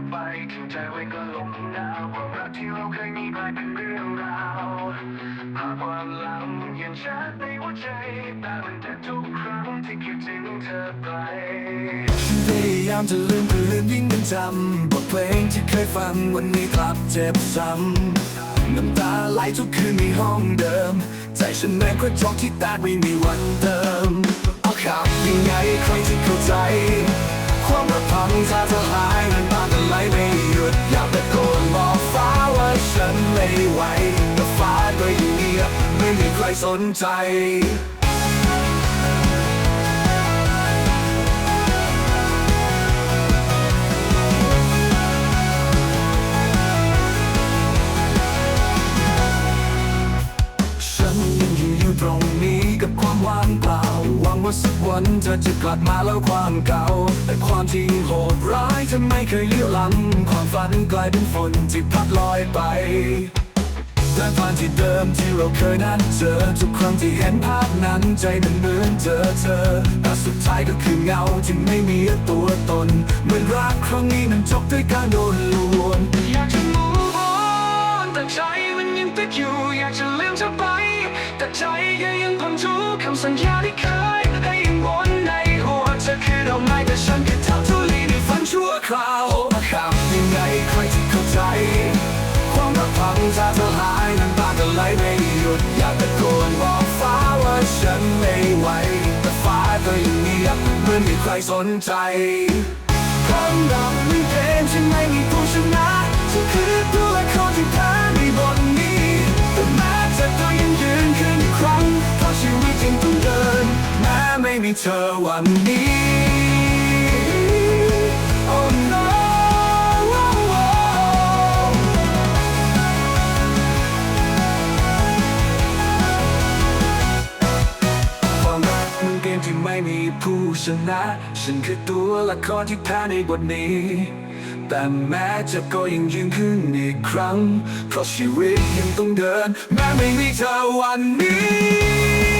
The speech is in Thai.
กไปทิ้งใจไว้ก็ลงดาวความรักที่เราเคยมีกลายเป็นเรื่องราวภาพความหลังยังชัดในหัวใจแต่มันแต่ทุกครั้งที่คิดถึงเธอไปพยายามจะลืมคืนยิ่งยังจำบทเพลงที่เคยฟังวันนี้กลับเจ็บซ้ำน้ำตาไหลทุกคืนในห้องเดิม ใจฉันแม้กระจกที่ตกไม่มีวันเติมเอาขับยังไงใครที่เข้าใจ ไม่มีใครสนใจฉันยังอยู่ตรงนี้กับความว่างเปล่าหวังว่าสักวันเธอจะกลับมาแล้วความเก่า แต่ความจริงโหดร้ายเธอไม่เคยเลี้ยวหลัง ความฝันกลายเป็นฝนที่พัดลอยไป เดินผ่านที่เดิมที่เราเคยนัดเจอทุกครั้งที่เห็นภาพนั้นใจมันเหมือนเจอเธอแต่สุดท้ายก็คือเงาที่ไม่มีตัวตน เหมือนรักครั้งนี้มันจบด้วยการโดนลวงอยากจะ move on แต่ใจมันยังติดอยู่อยากจะลืมเธอไป แต่ใจก็ยังพังทุกคำสัญญาที่เคยได้ยินวนในหัวเธอคือดอกไม้แต่ฉันคือเท่าทุลีในฝันชั่วคราวมาขับยังไงใครที่เข้าใจ ฉันไม่ไหวแต่ฟ้าก็ยังเงียบเหมือนมีใครสนใจคำนับมีเกมที่ไม่มีผู้ชนะฉันคือตัวละครที่แพ้ในบทนี้แต่แม้จะตัวยังยืนขึ้นอีกครั้งเพราะชีวิตจริงต้องเดิน แม้ไม่มีเธอวันนี้ ชนะ ฉันคือตัวละครที่แพ้ในบทนี้ แต่แม้จะก็ยังยืนขึ้นอีกครั้ง เพราะชีวิตยังต้องเดิน แม้ไม่มีเธอวันนี้